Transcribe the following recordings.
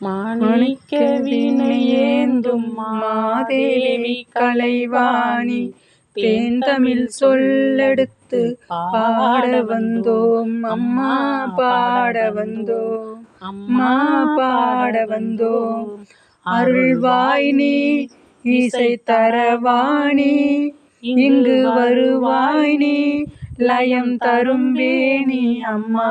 மாணிக்க வினையேந்தும் மாதேவி கலைவாணி. தேன் தமிழ் சொல்லெடுத்து பாட வந்தோம். அம்மா பாட வந்தோம். அம்மா பாட வந்தோம். அருள்வாய் நீ இசை தரவாணி. இங்கு வருவாய் நீ லயம் தரும் வேணி அம்மா.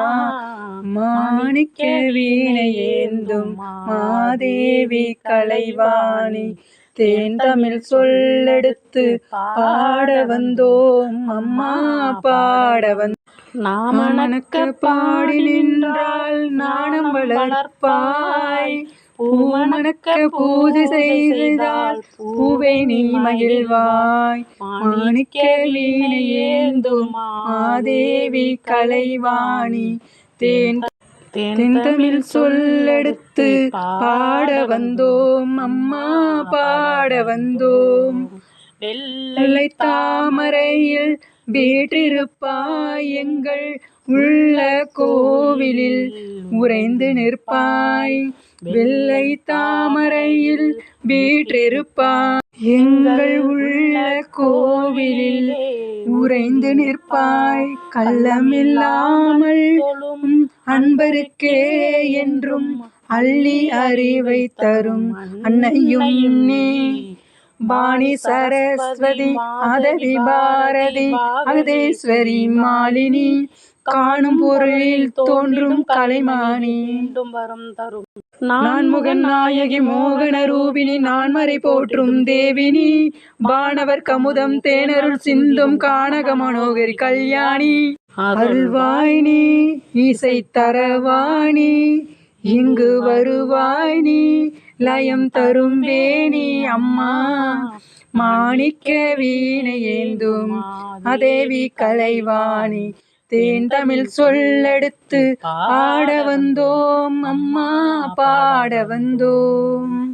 மாணிக்க வீணையேந்தும் மாதேவி கலைவாணி. தேன் தமிழ் சொல்லெடுத்து பாட வந்தோம். அம்மா பாட வந்தோம் நாமணக்க பாடி நின்றால் நாணம் வளர்ப்பாய். பூமணக்க பூஜை செய்தால் பூவை நீ மகிழ்வாய். மாணிக்க வீணையேந்தும் மாதேவி கலைவாணி. தேன் தேன் தமிழ் சொல்லெடுத்து பாட வந்தோம் அம்மா பாட வந்தோம். வெள்ளை தாமரையில் வீற்றிருப்பாய் எங்கள் உள்ள கோவிலில் உறைந்து நிற்பாய். வெள்ளை தாமரையில் வீற்றிருப்பாய். எங்கள் உள்ள கோவிலில் உறைந்து நிற்பாய். கள்ளமில்லாமல் அன்பருக்கே என்றும் அள்ளி அறிவை தரும் அன்னையும் நீ. வாணி சரஸ்வதி அதவி பாரதி அகதேஸ்வரி மாலினி காணும் பொருளில் தோன்றும் கலைமானி. வரம் தரும் நான் முகன் நாயகி மோகன ரூபினி நான்மறை போற்றும் தேவினி வானவர் கமுதம் தேனருள் சிந்தும் கானக மனோகரி கல்யாணி. அருள்வாய் நீ இசை தரவாணி இங்கு வருவாய் நீ லயம் தரும் வேணி அம்மா. மாணிக்க வீணையேந்தும் அதேவி கலைவாணி. தேன் தமிழ் சொல்லெடுத்து பாட வந்தோம் அம்மா. பாட வந்தோம்.